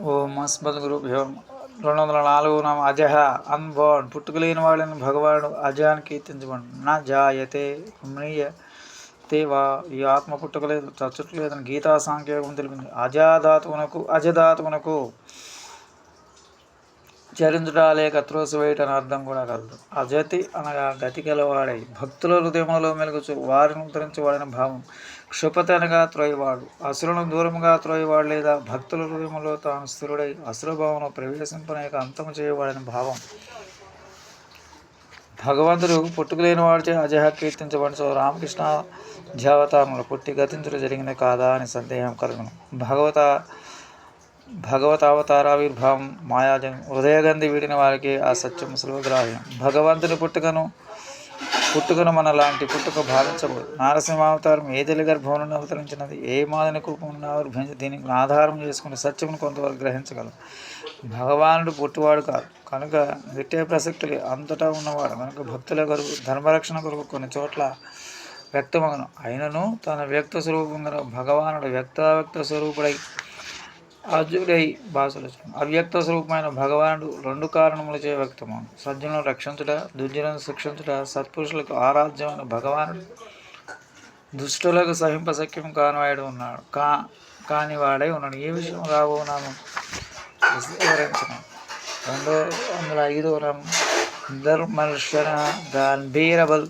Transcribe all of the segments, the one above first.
ఓం అస్మద్ గురుభ్యో రెండు వందల నాలుగు నామ అజహ అన్బోర్న్ పుట్టుకలేని వాళ్ళని భగవానుడు అజయాన్ని కీర్తించబడు. నా జాయతే హుమ్నీయ తేవా ఈ ఆత్మ పుట్టుకలేదు చచ్చుట్లేదని గీతా సాంకేతం తెలిపింది. అజాధాతువునకు అజధాతువునకు చరించుట లేక త్రోసివేయట అని అర్థం కూడా కలదు అజతి అనగా గతి గలవాడై. భక్తుల హృదయంలో మెలుగుచు వారిని ఉద్ధరించి భావం. క్షుపతనగా త్రోయవాడు అసురులను దూరముగా త్రోయవాడు లేదా భక్తుల హృదయంలో తాను స్థిరుడై అసురభావంలో ప్రవేశింపనేక అంతము చేయవాడని భావం. భగవంతుడు పుట్టుకులేని వాడిచే అజహ కీర్తించబడి సో రామకృష్ణ ధ్యావతారంలో పుట్టి గతించడం జరిగింది కాదా అని సందేహం కలుగును. భగవత భగవతావతారావిర్భావం మాయాజం హృదయగంధి వీడిన వారికి ఆ సత్యం సులభగ్రాహ్యం. భగవంతుని పుట్టుకను పుట్టుకను మన లాంటి పుట్టుక భావించబడు నారసింహావతారం ఏ తల్లి గర్భంలో అవతరించినది? ఏ మాదని కూపం ఆవిర్భవించి దీనికి ఆధారం చేసుకుని సత్యమును కొంతవరకు గ్రహించగలం భగవానుడు పుట్టువాడు కాదు. కనుక విట్టే ప్రసక్తులు. అంతటా ఉన్నవాడు. కనుక భక్తుల కొరకు ధర్మరక్షణ కొరకు కొన్ని చోట్ల వ్యక్తమగను. అయినను తన వ్యక్త స్వరూపంగా భగవానుడు వ్యక్తావ్యక్త స్వరూపుడై అజుడై భాషలు అవ్యక్త స్వరూపమైన భగవానుడు రెండు కారణములచే వ్యక్తమను. సజ్జనులను రక్షించుట దుర్జనులను శిక్షించుట సత్పురుషులకు ఆరాధ్యమైన భగవానుడు దుష్టులకు సహింపశక్యం కానివాడు ఉన్నాడు. కా కాని వాడై ఉన్నాడు. ఏ విషయం రాబో నామం వివరించను. రెండు వందల ఐదో నామం ధర్మర్షణ గాంభీరబల్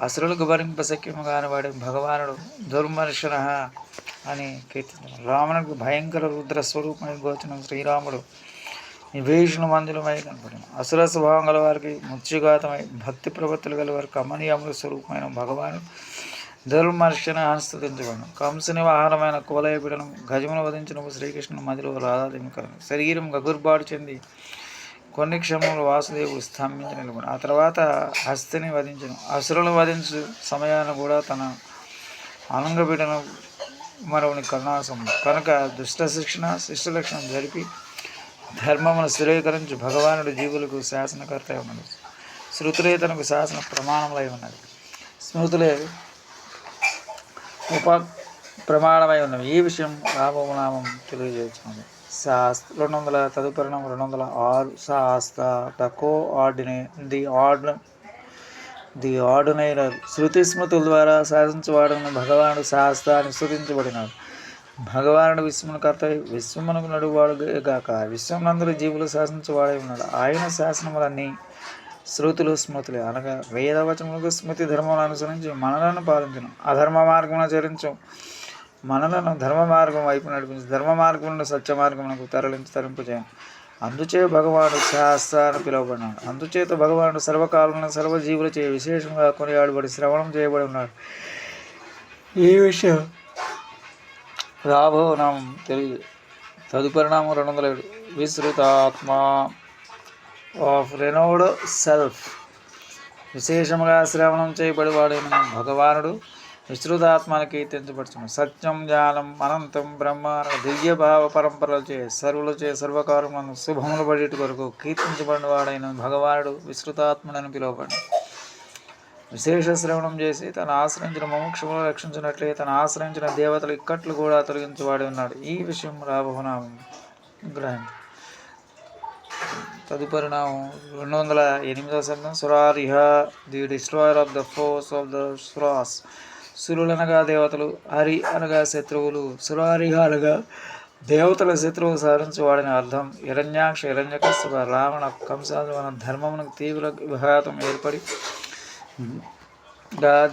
అసురులకు భరింపశక్యము కానివాడు భగవానుడు దుర్మర్షణ. అని కీర్తించడం రావణుడికి భయంకర రుద్ర స్వరూపమై గోచనం శ్రీరాముడు విభీషణ మందులమై కనపడిన అసుర స్వభావం గల వారికి ముత్యుఘాతమై భక్తి ప్రవృత్తులు గల వారికి కమనీయముల స్వరూపమైన భగవాను ధర్మర్షణ అనుస్థుతించబడిన కంసుని వాహనమైన కోలయపీడను గజమును వధించిన శ్రీకృష్ణుని మదిలో రాధాదేవికరణ శరీరం గగుర్బాటు చెంది కొన్ని క్షమములు వాసుదేవుడు స్తంభించి నిలబడి ఆ తర్వాత హస్తిని వధించను అసురులను వధించు సమయాన్ని కూడా తన అనంగపీడను మరొకని కరుణాసం కనుక దుష్ట శిక్షణ శిష్టలక్షణం జరిపి ధర్మమును స్థిరీకరించి భగవానుడు జీవులకు శాసనకర్త ఉన్నది. శృతులే తనకు శాసన ప్రమాణములై ఉన్నది. స్మృతులే ఉప ప్రమాణమై ఉన్నవి. ఈ విషయం రామనామం తెలియజేస్తుంది శాస్ రెండు వందల తదుపరిణం రెండు వందల ఆరు శాస్త్ర ద ఆర్డినే ది ఆర్డ్ ది ఆర్డినైనర్ శృతి స్మృతుల ద్వారా సాధించబడిన భగవానుడు శాస్త్రాన్ని స్థుతించబడినాడు భగవానుడు విశ్వమును కర్త విశ్వమునకు నడువాడు గాక విశ్వమునందరూ జీవులు శాసించబడే ఉన్నాడు. ఆయన శాసనములన్నీ శృతులు స్మృతులు. అనగా వేదవచములకు స్మృతి ధర్మములను అనుసరించి మనలను పాలించను. అధర్మ మార్గమును చరించు. మనలను ధర్మ మార్గం వైపు నడిపించి. ధర్మ మార్గములను సత్య మార్గమునకు తరలించి తరింపజేయను అందుచే భగవానుడు శాస్త్ర అని పిలువబడినాడు. అందుచేత భగవానుడు సర్వకాలంలో సర్వజీవుల చే విశేషంగా కొనియాడబడి శ్రవణం చేయబడి ఉన్నాడు. ఈ విషయం రాబో నామం తెలియదు. తదుపరి రెండు వందల ఏడు. విశ్రుతాత్మ ఆఫ్ రెనోడ్ సెల్ఫ్. విశేషముగా శ్రవణం చేయబడివాడైన భగవానుడు విస్తృతాత్మని కీర్తించబడుచు సత్యం జ్ఞానం అనంతం బ్రహ్మ దివ్య భావ పరంపరలచే సర్వులచే సర్వకారములను శుభములు పడేటి కొరకు కీర్తించబడిన వాడైన భగవానుడు విస్తృతాత్మనని పిలువబడి విశేష శ్రవణం చేసి తన ఆశ్రయించిన మోక్షములు రక్షించినట్లే తన ఆశ్రయించిన దేవతలు ఇక్కట్లు కూడా తొలగించబడి ఉన్నాడు. ఈ విషయం రాబోనామం గ్రహం తదుపరి నామం రెండు వందల ఎనిమిదవ సంఘం సురారిహ the destroyer of the force of the సురాస్ సురులు అనగా దేవతలు హరి అనగా శత్రువులు సురారిహ అనగా దేవతల శత్రువు సాధించవాడని అర్థం. హిరణ్యాక్ష హిరణ్యకస్తువ రావణ కంసాల ధర్మమునకు తీవ్ర విఘాతం ఏర్పడి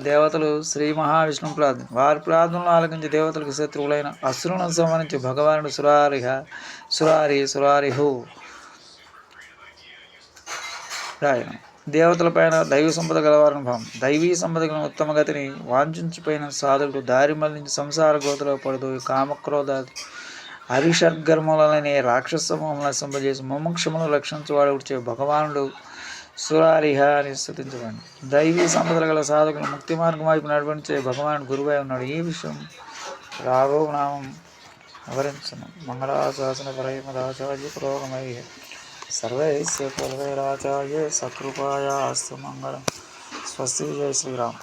దేవతలు శ్రీ మహావిష్ణు ప్రార్థన వారి ప్రార్థనలు ఆలకించి దేవతలకు శత్రువులైన అసురులను సంబంధించి భగవానుడు సురారిహ సురారి సురారిహు రాయన. దేవతల పైన దైవ సంపద గలవారని భావం. దైవీ సంపద గల ఉత్తమ గతిని వాంఛించిపోయిన సాధకుడు దారి మళ్ళించి సంసార గోతలో పడుతూ కామక్రోధాది హరిషర్గర్మలనే రాక్షస సమూహంలో సంపజేసి ముముక్షమును రక్షించవాడు వచ్చే భగవానుడు. సురారిహ అని స్థుతించబడి దైవీ సంపదలు గల సాధకులు ముక్తి మార్గం వైపు నడిపించే భగవానుడు గురువై ఉన్నాడు. ఈ విషయం రాఘవనామం వివరించను. మంగళాశాసన ప్రేమ దాసాజీ పురోగమయ్యే సర్వేశ్వరాచార్య సకృపాయాస్తు మంగళం. స్వస్తి జయ శ్రీరామ్.